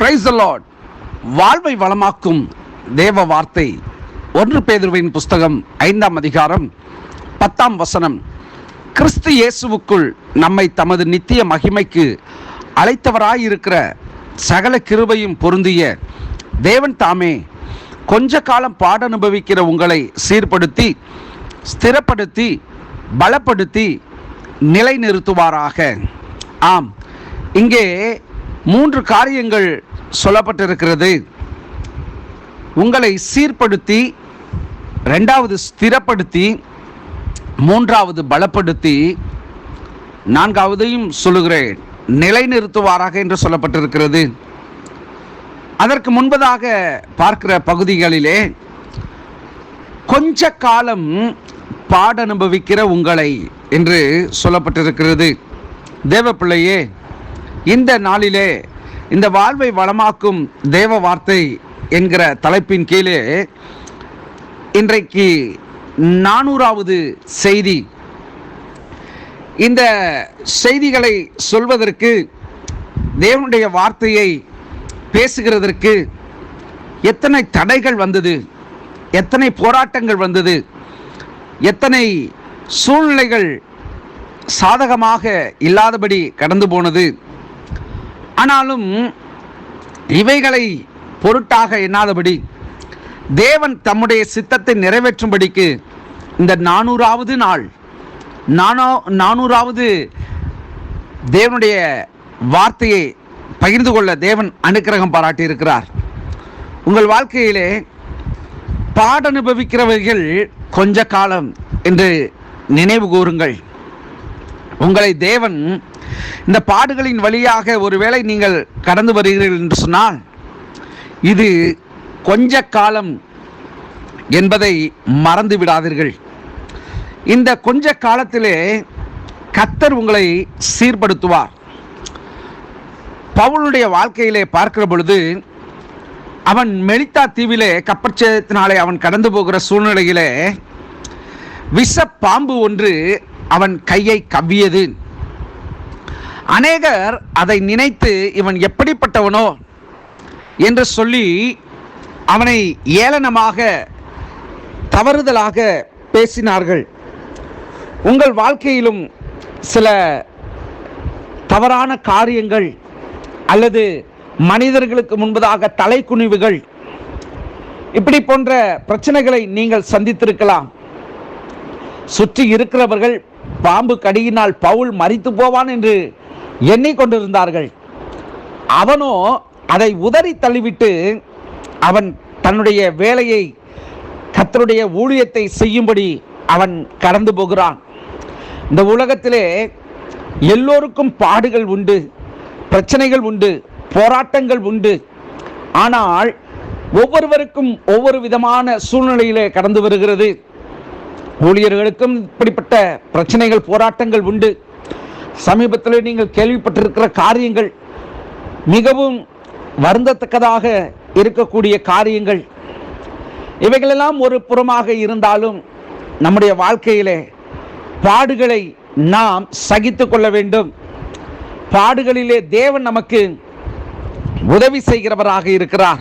Price வாழ்வை வளமாக்கும் தேவ வார்த்தை. ஒன்று பேதுருவின் புஸ்தகம் ஐந்தாம் அதிகாரம் பத்தாம் வசனம். கிறிஸ்து இயேசுவுக்குள் நம்மை தமது நித்திய மகிமைக்கு அழைத்தவராயிருக்கிற சகல கிருபையும் பொருந்திய தேவன் தாமே கொஞ்ச காலம் பாட அனுபவிக்கிற உங்களை சீர்படுத்தி ஸ்திரப்படுத்தி பலப்படுத்தி நிலைநிறுத்துவாராக. ஆம் இங்கே மூன்று காரியங்கள் சொல்லப்பட்டிருக்கிறது. உங்களை சீர்படுத்தி ரெண்டாவது ஸ்திரப்படுத்தி மூன்றாவது பலப்படுத்தி நான்காவதையும் சொல்லுகிறேன். நிலைநிறுத்துவாராக என்று சொல்லப்பட்டிருக்கிறது. அதற்கு முன்பதாக பார்க்கிற பகுதிகளிலே கொஞ்ச காலம் பாட அனுபவிக்கிற உங்களை என்று சொல்லப்பட்டிருக்கிறது. தேவப்பிள்ளையே இந்த நாளிலே இந்த வாழ்வை வளமாக்கும் தேவ வார்த்தை என்கிற தலைப்பின் கீழே இன்றைக்கு நானூறாவது செய்தி. இந்த செய்திகளை சொல்வதற்கு தேவனுடைய வார்த்தையை பேசுகிறதற்கு எத்தனை தடைகள் வந்தது எத்தனை போராட்டங்கள் வந்தது எத்தனை சூழ்நிலைகள் சாதகமாக இல்லாதபடி கடந்து போனது ஆனாலும் இவைகளை பொருட்டாக எண்ணாதபடி தேவன் தம்முடைய சித்தத்தை நிறைவேற்றும்படிக்கு இந்த நானூறாவது நாள் நானோ நானூறாவது தேவனுடைய வார்த்தையை பகிர்ந்து கொள்ள தேவன் அனுக்கிரகம் பாராட்டியிருக்கிறார். உங்கள் வாழ்க்கையிலே பாட அனுபவிக்கிறவர்கள் கொஞ்ச காலம் என்று நினைவு கூறுங்கள். உங்களை தேவன் இந்த பாடுகளின் வழியாக ஒருவேளை நீங்கள் கடந்து வருகிறீர்கள் என்று சொன்னால் இது கொஞ்ச காலம் என்பதை மறந்து விடாதீர்கள். இந்த கொஞ்ச காலத்திலே கத்தர் உங்களை சீர்படுத்துவார். பவுலுடைய வாழ்க்கையிலே பார்க்கிற பொழுது அவன் மெலித்தா தீவிலே கப்பற்சேதத்தினாலே அவன் கடந்து போகிற சூழ்நிலையிலே விஷ பாம்பு ஒன்று அவன் கையை கவ்வியது. அநேகர் அதை நினைத்து இவன் எப்படிப்பட்டவனோ என்று சொல்லி அவனை ஏளனமாக தவறுதலாக பேசினார்கள். உங்கள் வாழ்க்கையிலும் சில தவறான காரியங்கள் அல்லது மனிதர்களுக்கு முன்பதாக தலைக்குனிவுகள் இப்படி போன்ற பிரச்சனைகளை நீங்கள் சந்தித்திருக்கலாம். சுற்றி இருக்கிறவர்கள் பாம்பு கடியினால் பவுல் மறித்து போவான் என்று எண்ணிக்கொண்டிருந்தார்கள். அவனோ அதை உதறி தள்ளிவிட்டு அவன் தன்னுடைய வேலையை கத்தருடைய ஊழியத்தை செய்யும்படி அவன் கடந்து போகிறான். இந்த உலகத்திலே எல்லோருக்கும் பாடுகள் உண்டு பிரச்சனைகள் உண்டு போராட்டங்கள் உண்டு. ஆனால் ஒவ்வொருவருக்கும் ஒவ்வொரு விதமான சூழ்நிலையிலே கடந்து வருகிறது. ஊழியர்களுக்கும் இப்படிப்பட்ட பிரச்சனைகள் போராட்டங்கள் உண்டு. சமீபத்தில் நீங்கள் கேள்விப்பட்டிருக்கிற காரியங்கள் மிகவும் வருந்தத்தக்கதாக இருக்கக்கூடிய காரியங்கள். இவைகளெல்லாம் ஒரு புறமாக இருந்தாலும் நம்முடைய வாழ்க்கையிலே பாடுகளை நாம் சகித்து கொள்ள வேண்டும். பாடுகளிலே தேவன் நமக்கு உதவி செய்கிறவராக இருக்கிறார்.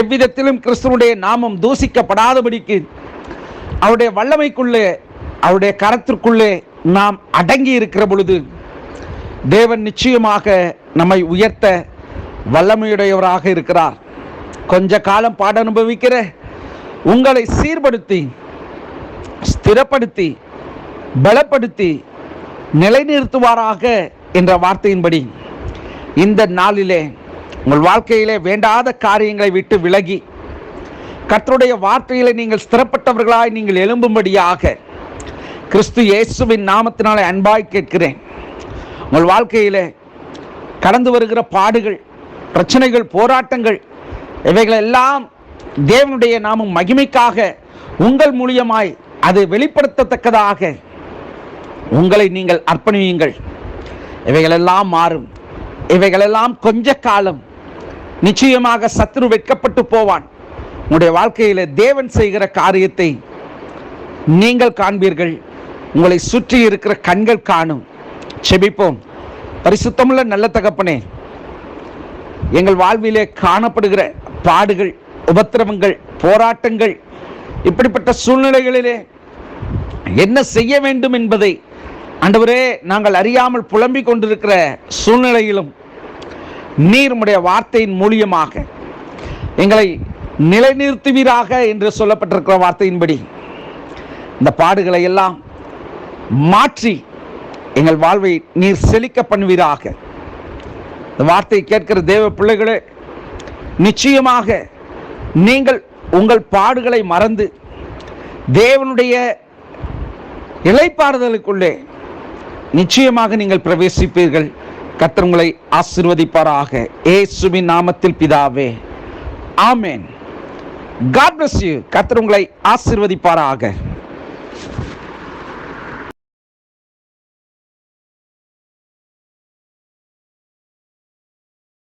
எவ்விதத்திலும் கிறிஸ்துவனுடைய நாமம் தூசிக்கப்படாதபடிக்கு அவருடைய வல்லமைக்குள்ளே அவருடைய கரத்திற்குள்ளே நாம் அடங்கி இருக்கிற பொழுது தேவன் நிச்சயமாக நம்மை உயர்த்த வல்லமையுடையவராக இருக்கிறார். கொஞ்ச காலம் பாட அனுபவிக்கிற உங்களை சீர்படுத்தி ஸ்திரப்படுத்தி பலப்படுத்தி நிலைநிறுத்துவாராக என்ற வார்த்தையின்படி இந்த நாளிலே உங்கள் வாழ்க்கையிலே வேண்டாத காரியங்களை விட்டு விலகி கத்தருடைய வார்த்தையிலே நீங்கள் ஸ்திரப்பட்டவர்களாய் நீங்கள் எழும்பும்படியாக கிறிஸ்து இயேசுவின் நாமத்தினாலே அன்பாய் கேட்கிறேன். உங்கள் வாழ்க்கையிலே கடந்து வருகிற பாடுகள் பிரச்சனைகள் போராட்டங்கள் இவைகளெல்லாம் தேவனுடைய நாமும் மகிமைக்காக உங்கள் மூலியமாய் அது வெளிப்படுத்தத்தக்கதாக உங்களை நீங்கள் அர்ப்பணியுங்கள். இவைகளெல்லாம் மாறும். இவைகளெல்லாம் கொஞ்ச காலம் நிச்சயமாக சத்ரு வெட்கப்பட்டு போவான். உங்களுடைய வாழ்க்கையில் தேவன் செய்கிற காரியத்தை நீங்கள் காண்பீர்கள். உங்களை சுற்றி இருக்கிற கண்கள் காணும். செபிப்போம். பரிசுத்தமுள்ள நல்ல தகப்பனே எங்கள் வாழ்விலே காணப்படுகிற பாடுகள் உபத்திரவங்கள் போராட்டங்கள் இப்படிப்பட்ட சூழ்நிலைகளிலே என்ன செய்ய வேண்டும் என்பதை ஆண்டவரே நாங்கள் அறியாமல் புலம்பிக் கொண்டிருக்கிற சூழ்நிலையிலும் நீர் உடைய வார்த்தையின் மூலியமாக எங்களை நிலைநிறுத்துவீராக என்று சொல்லப்பட்டிருக்கிற வார்த்தையின்படி இந்த பாடுகளை எல்லாம் மாற்றி எங்கள் வாழ்வை நீர் செழிக்க பண்ணுவீராக. இந்த வார்த்தை கேட்கிற தேவ பிள்ளைகளே நிச்சயமாக நீங்கள் உங்கள் பாடுகளை மறந்து தேவனுடைய இளைப்பாறுதலுக்குள்ளே நிச்சயமாக நீங்கள் பிரவேசிப்பீர்கள். கர்த்தர் உங்களை ஆசிர்வதிப்பாராக. ஏசுவின் நாமத்தில் பிதாவே ஆமேன். காட் பிளஸ் யூ கத்தர் உங்களை ஆசிர்வதிப்பாராக.